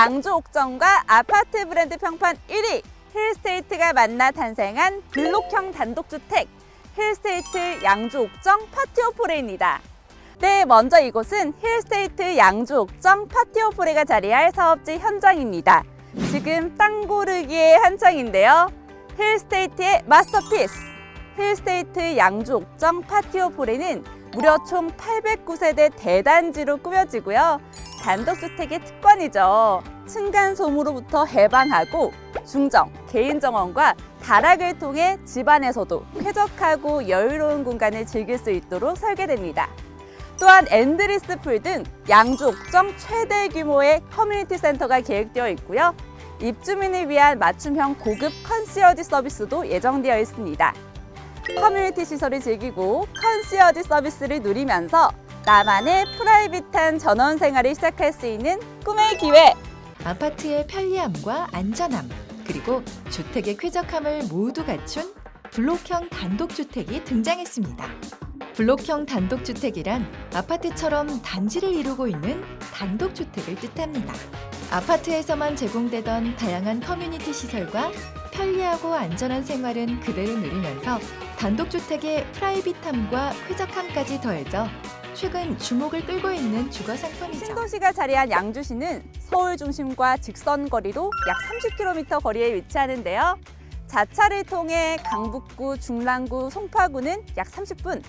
양주 옥정과 아파트 브랜드 평판 1위 힐스테이트가 만나 탄생한 블록형 단독주택 힐스테이트 양주 옥정 파티오 포레입니다. 네, 먼저 이곳은 힐스테이트 양주 옥정 파티오 포레가 자리할 사업지 현장입니다. 지금 땅 고르기의 한창인데요. 힐스테이트의 마스터피스 힐스테이트 양주 옥정 파티오 포레는 무려 총 809세대 대단지로 꾸며지고요. 단독주택의 특권이죠. 층간소음으로부터 해방하고 중정, 개인정원과 다락을 통해 집안에서도 쾌적하고 여유로운 공간을 즐길 수 있도록 설계됩니다. 또한 앤드리스 풀등 옥정 최대 규모의 커뮤니티 센터가 계획되어 있고요. 입주민을 위한 맞춤형 고급 컨시어지 서비스도 예정되어 있습니다. 커뮤니티 시설을 즐기고 컨시어지 서비스를 누리면서 나만의 프라이빗한 전원 생활을 시작할 수 있는 꿈의 기회. 아파트의 편리함과 안전함, 그리고 주택의 쾌적함을 모두 갖춘 블록형 단독주택이 등장했습니다. 블록형 단독주택이란 아파트처럼 단지를 이루고 있는 단독주택을 뜻합니다. 아파트에서만 제공되던 다양한 커뮤니티 시설과 편리하고 안전한 생활은 그대로 누리면서 단독주택의 프라이빗함과 쾌적함까지 더해져 최근 주목을 끌고 있는 주거 상품이죠. 신도시가 자리한 양주시는 서울 중심과 직선 거리로 약 30km 거리에 위치하는데요. 자차를 통해 강북구, 중랑구, 송파구는 약 30분,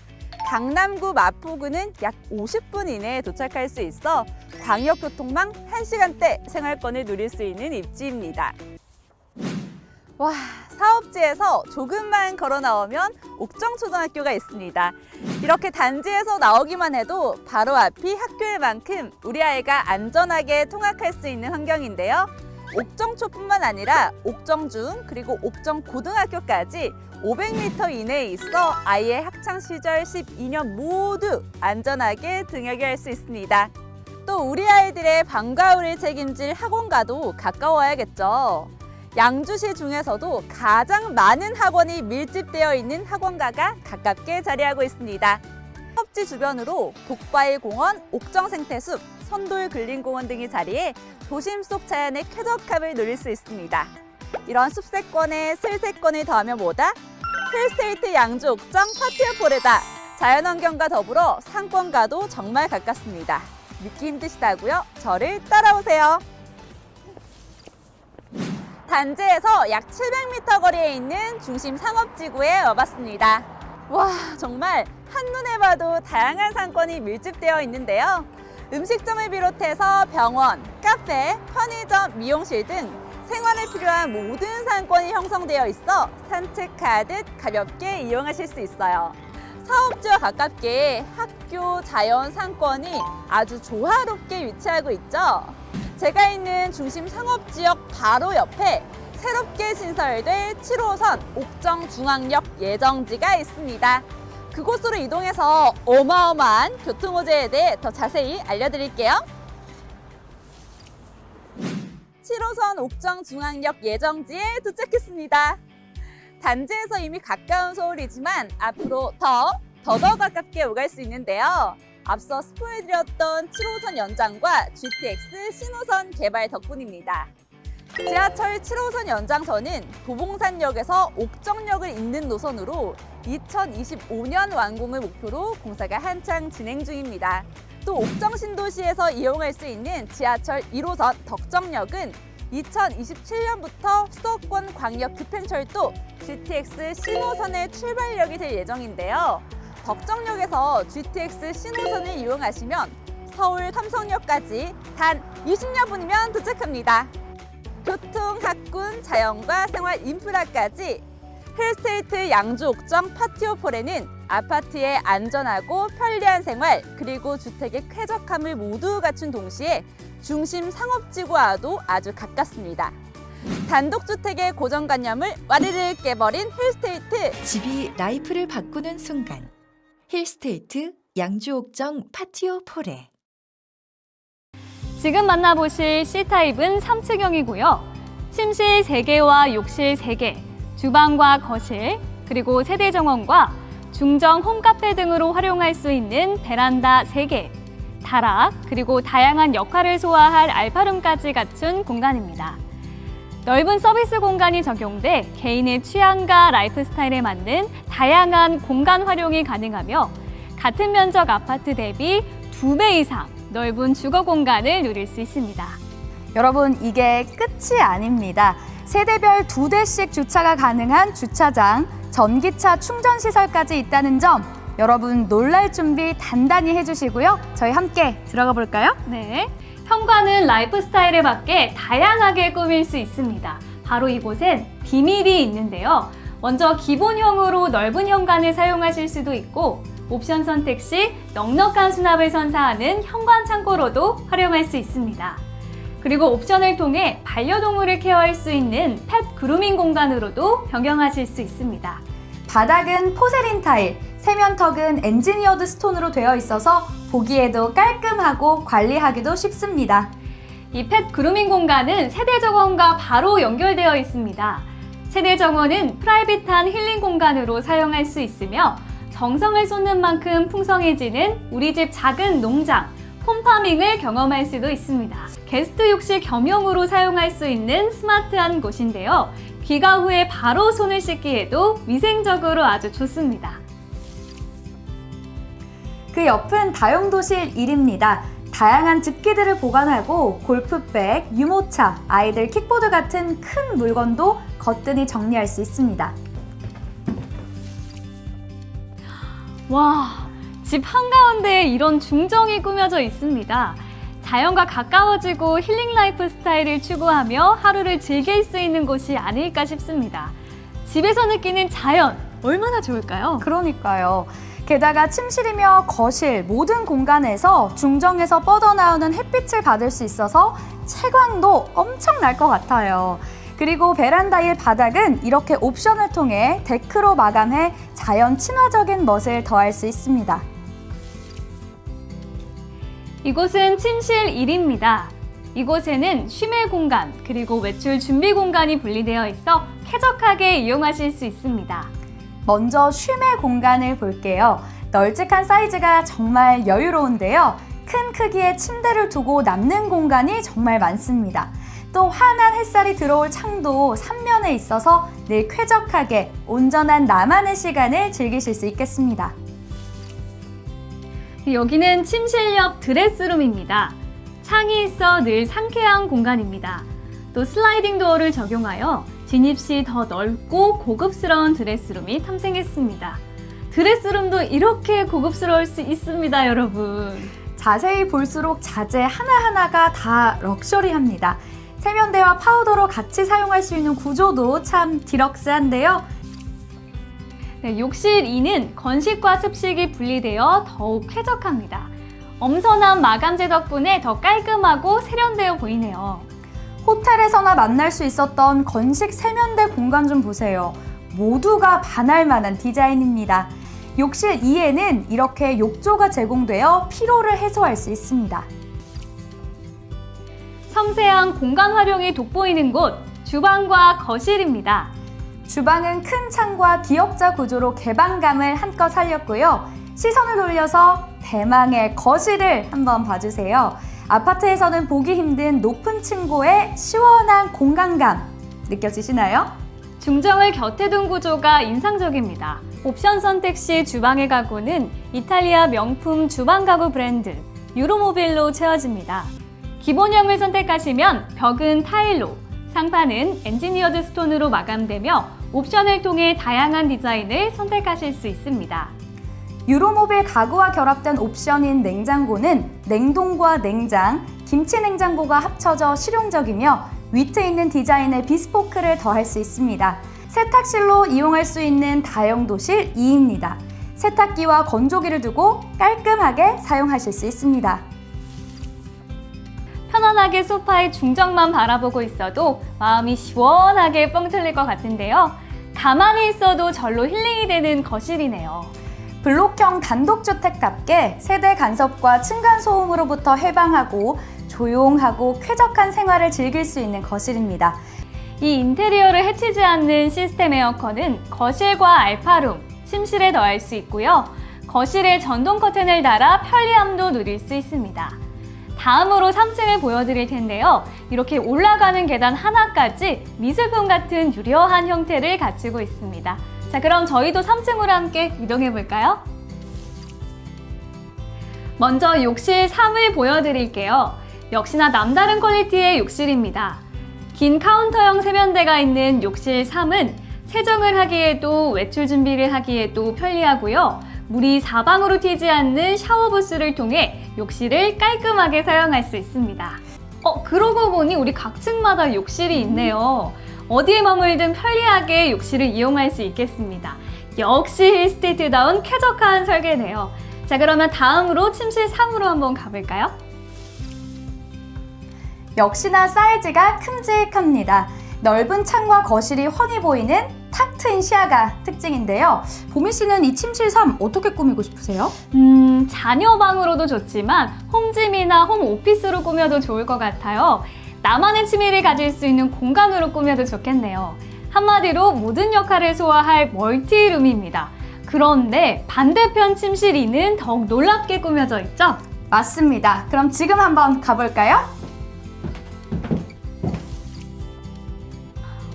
강남구, 마포구는 약 50분 이내에 도착할 수 있어 광역교통망 1시간대 생활권을 누릴 수 있는 입지입니다. 와, 사업지에서 조금만 걸어 나오면 옥정초등학교가 있습니다. 이렇게 단지에서 나오기만 해도 바로 앞이 학교일 만큼 우리 아이가 안전하게 통학할 수 있는 환경인데요. 옥정초뿐만 아니라 옥정중 그리고 옥정고등학교까지 500m 이내에 있어 아이의 학창 시절 12년 모두 안전하게 등하게 할수 있습니다. 또 우리 아이들의 방과 후를 책임질 학원과도 가까워야겠죠. 양주시 중에서도 가장 많은 학원이 밀집되어 있는 학원가가 가깝게 자리하고 있습니다. 사업지 주변으로 독바이 공원, 옥정 생태숲, 선돌 근린공원 등이 자리해 도심 속 자연의 쾌적함을 누릴 수 있습니다. 이런 숲세권에 슬세권을 더하면 뭐다? 힐스테이트 양주 옥정 파티어포레다. 자연환경과 더불어 상권과도 정말 가깝습니다. 믿기 힘드시다고요? 저를 따라오세요. 단지에서 약 700m 거리에 있는 중심 상업지구에 와봤습니다. 와, 정말 한눈에 봐도 다양한 상권이 밀집되어 있는데요. 음식점을 비롯해서 병원, 카페, 편의점, 미용실 등 생활에 필요한 모든 상권이 형성되어 있어 산책하듯 가볍게 이용하실 수 있어요. 사업지와 가깝게 학교, 자연, 상권이 아주 조화롭게 위치하고 있죠. 제가 있는 중심 상업지역 바로 옆에 새롭게 신설될 7호선 옥정중앙역 예정지가 있습니다. 그곳으로 이동해서 어마어마한 교통호재에 대해 더 자세히 알려드릴게요. 7호선 옥정중앙역 예정지에 도착했습니다. 단지에서 이미 가까운 서울이지만 앞으로 더, 더더 가깝게 오갈 수 있는데요. 앞서 스포해드렸던 7호선 연장과 GTX 신호선 개발 덕분입니다. 지하철 7호선 연장선은 도봉산역에서 옥정역을 잇는 노선으로 2025년 완공을 목표로 공사가 한창 진행 중입니다. 또 옥정 신도시에서 이용할 수 있는 지하철 1호선 덕정역은 2027년부터 수도권 광역 급행철도 GTX 신호선의 출발역이 될 예정인데요. 덕정역에서 GTX 신호선을 이용하시면 서울 삼성역까지 단 20여 분이면 도착합니다. 교통, 학군, 자연과 생활 인프라까지 힐스테이트 양주 옥정 파티오폴에는 아파트의 안전하고 편리한 생활 그리고 주택의 쾌적함을 모두 갖춘 동시에 중심 상업지구와도 아주 가깝습니다. 단독주택의 고정관념을 와르르 깨버린 힐스테이트 집이 라이프를 바꾸는 순간 힐스테이트 양주옥정 파티오 포레 지금 만나보실 C타입은 3층형이고요. 침실 3개와 욕실 3개, 주방과 거실, 그리고 세대 정원과 중정 홈카페 등으로 활용할 수 있는 베란다 3개, 다락, 그리고 다양한 역할을 소화할 알파룸까지 갖춘 공간입니다. 넓은 서비스 공간이 적용돼 개인의 취향과 라이프 스타일에 맞는 다양한 공간 활용이 가능하며 같은 면적 아파트 대비 두 배 이상 넓은 주거 공간을 누릴 수 있습니다. 여러분, 이게 끝이 아닙니다. 세대별 두 대씩 주차가 가능한 주차장, 전기차 충전 시설까지 있다는 점 여러분 놀랄 준비 단단히 해주시고요. 저희 함께 들어가 볼까요? 네. 현관은 라이프 스타일에 맞게 다양하게 꾸밀 수 있습니다. 바로 이곳엔 비밀이 있는데요. 먼저 기본형으로 넓은 현관을 사용하실 수도 있고 옵션 선택 시 넉넉한 수납을 선사하는 현관 창고로도 활용할 수 있습니다. 그리고 옵션을 통해 반려동물을 케어할 수 있는 펫 그루밍 공간으로도 변경하실 수 있습니다. 바닥은 포세린 타일, 세면턱은 엔지니어드 스톤으로 되어 있어서 보기에도 깔끔하고 관리하기도 쉽습니다. 이 펫 그루밍 공간은 세대 정원과 바로 연결되어 있습니다. 세대 정원은 프라이빗한 힐링 공간으로 사용할 수 있으며 정성을 쏟는 만큼 풍성해지는 우리 집 작은 농장, 폼파밍을 경험할 수도 있습니다. 게스트 욕실 겸용으로 사용할 수 있는 스마트한 곳인데요. 귀가 후에 바로 손을 씻기에도 위생적으로 아주 좋습니다. 그 옆은 다용도실 1입니다. 다양한 집기들을 보관하고 골프백, 유모차, 아이들 킥보드 같은 큰 물건도 거뜬히 정리할 수 있습니다. 와, 집 한가운데에 이런 중정이 꾸며져 있습니다. 자연과 가까워지고 힐링 라이프 스타일을 추구하며 하루를 즐길 수 있는 곳이 아닐까 싶습니다. 집에서 느끼는 자연, 얼마나 좋을까요? 그러니까요. 게다가 침실이며 거실 모든 공간에서 중정에서 뻗어나오는 햇빛을 받을 수 있어서 채광도 엄청날 것 같아요. 그리고 베란다일 바닥은 이렇게 옵션을 통해 데크로 마감해 자연 친화적인 멋을 더할 수 있습니다. 이곳은 침실 1입니다. 이곳에는 쉼의 공간, 그리고 외출 준비 공간이 분리되어 있어 쾌적하게 이용하실 수 있습니다. 먼저 쉼의 공간을 볼게요. 널찍한 사이즈가 정말 여유로운데요. 큰 크기의 침대를 두고 남는 공간이 정말 많습니다. 또 환한 햇살이 들어올 창도 삼면에 있어서 늘 쾌적하게 온전한 나만의 시간을 즐기실 수 있겠습니다. 여기는 침실 옆 드레스룸입니다. 창이 있어 늘 상쾌한 공간입니다. 또 슬라이딩 도어를 적용하여 진입 시 더 넓고 고급스러운 드레스룸이 탐생했습니다. 드레스룸도 이렇게 고급스러울 수 있습니다, 여러분. 자세히 볼수록 자재 하나하나가 다 럭셔리합니다. 세면대와 파우더로 같이 사용할 수 있는 구조도 참 디럭스한데요. 네, 욕실 2는 건식과 습식이 분리되어 더욱 쾌적합니다. 엄선한 마감재 덕분에 더 깔끔하고 세련되어 보이네요. 호텔에서나 만날 수 있었던 건식 세면대 공간 좀 보세요. 모두가 반할 만한 디자인입니다. 욕실 2에는 이렇게 욕조가 제공되어 피로를 해소할 수 있습니다. 섬세한 공간 활용이 돋보이는 곳, 주방과 거실입니다. 주방은 큰 창과 기역자 구조로 개방감을 한껏 살렸고요. 시선을 돌려서 대망의 거실을 한번 봐주세요. 아파트에서는 보기 힘든 높은 층고의 시원한 공간감 느껴지시나요? 중정을 곁에 둔 구조가 인상적입니다. 옵션 선택 시 주방의 가구는 이탈리아 명품 주방 가구 브랜드 유로모빌로 채워집니다. 기본형을 선택하시면 벽은 타일로, 상판은 엔지니어드 스톤으로 마감되며 옵션을 통해 다양한 디자인을 선택하실 수 있습니다. 유로모빌 가구와 결합된 옵션인 냉장고는 냉동과 냉장, 김치 냉장고가 합쳐져 실용적이며 위트 있는 디자인의 비스포크를 더할 수 있습니다. 세탁실로 이용할 수 있는 다용도실 2입니다. 세탁기와 건조기를 두고 깔끔하게 사용하실 수 있습니다. 편안하게 소파의 중정만 바라보고 있어도 마음이 시원하게 뻥 뚫릴 것 같은데요. 가만히 있어도 절로 힐링이 되는 거실이네요. 블록형 단독주택답게 세대 간섭과 층간 소음으로부터 해방하고 조용하고 쾌적한 생활을 즐길 수 있는 거실입니다. 이 인테리어를 해치지 않는 시스템 에어컨은 거실과 알파룸, 침실에 더할 수 있고요. 거실에 전동 커튼을 달아 편리함도 누릴 수 있습니다. 다음으로 3층을 보여드릴 텐데요. 이렇게 올라가는 계단 하나까지 미술품 같은 유려한 형태를 갖추고 있습니다. 자, 그럼 저희도 3층으로 함께 이동해 볼까요? 먼저 욕실 3을 보여드릴게요. 역시나 남다른 퀄리티의 욕실입니다. 긴 카운터형 세면대가 있는 욕실 3은 세정을 하기에도 외출 준비를 하기에도 편리하고요. 물이 사방으로 튀지 않는 샤워 부스를 통해 욕실을 깔끔하게 사용할 수 있습니다. 어, 그러고 보니 우리 각 층마다 욕실이 있네요. 어디에 머물든 편리하게 욕실을 이용할 수 있겠습니다. 역시 힐스테이트다운 쾌적한 설계네요. 자, 그러면 다음으로 침실 3으로 한번 가볼까요? 역시나 사이즈가 큼직합니다. 넓은 창과 거실이 훤히 보이는 탁 트인 시야가 특징인데요. 보미 씨는 이 침실 3 어떻게 꾸미고 싶으세요? 음, 자녀 방으로도 좋지만 홈짐이나 홈 오피스로 꾸며도 좋을 것 같아요. 나만의 취미를 가질 수 있는 공간으로 꾸며도 좋겠네요. 한마디로 모든 역할을 소화할 멀티룸입니다. 그런데 반대편 침실 2는 더욱 놀랍게 꾸며져 있죠? 맞습니다. 그럼 지금 한번 가볼까요?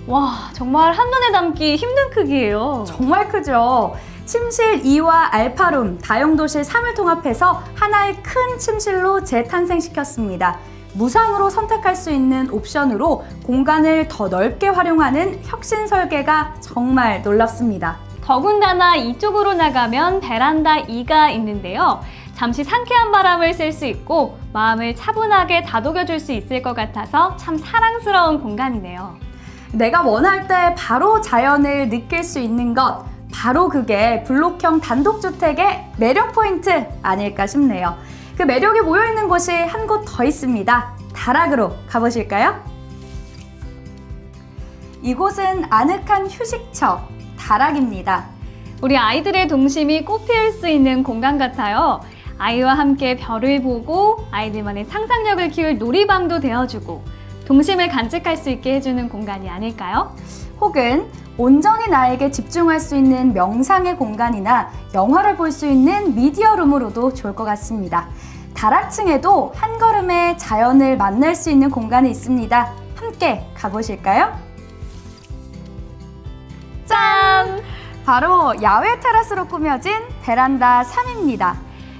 와, 정말 한눈에 담기 힘든 크기예요. 정말 크죠. 침실 2와 알파룸, 다용도실 3을 통합해서 하나의 큰 침실로 재탄생시켰습니다. 무상으로 선택할 수 있는 옵션으로 공간을 더 넓게 활용하는 혁신 설계가 정말 놀랍습니다. 더군다나 이쪽으로 나가면 베란다 2가 있는데요. 잠시 상쾌한 바람을 쐴 수 있고 마음을 차분하게 다독여 줄 수 있을 것 같아서 참 사랑스러운 공간이네요. 내가 원할 때 바로 자연을 느낄 수 있는 것, 바로 그게 블록형 단독주택의 매력 포인트 아닐까 싶네요. 그 매력이 모여있는 곳이 한 곳 더 있습니다. 다락으로 가보실까요? 이곳은 아늑한 휴식처, 다락입니다. 우리 아이들의 동심이 꽃피울 수 있는 공간 같아요. 아이와 함께 별을 보고 아이들만의 상상력을 키울 놀이방도 되어주고 동심을 간직할 수 있게 해주는 공간이 아닐까요? 혹은 온전히 나에게 집중할 수 있는 명상의 공간이나 영화를 볼 수 있는 미디어룸으로도 좋을 것 같습니다. 다락층에도 한 걸음에 자연을 만날 수 있는 공간이 있습니다. 함께 가보실까요? 짠! 바로 야외 테라스로 꾸며진 베란다 3입니다.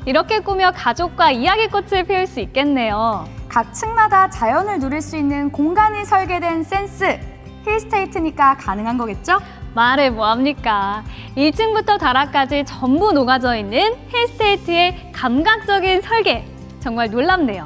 이렇게 꾸며 가족과 이야기꽃을 피울 수 있겠네요. 각 층마다 자연을 누릴 수 있는 공간이 설계된 센스. 힐스테이트니까 가능한 거겠죠? 말해 뭐합니까? 1층부터 다락까지 전부 녹아져 있는 힐스테이트의 감각적인 설계. 정말 놀랍네요.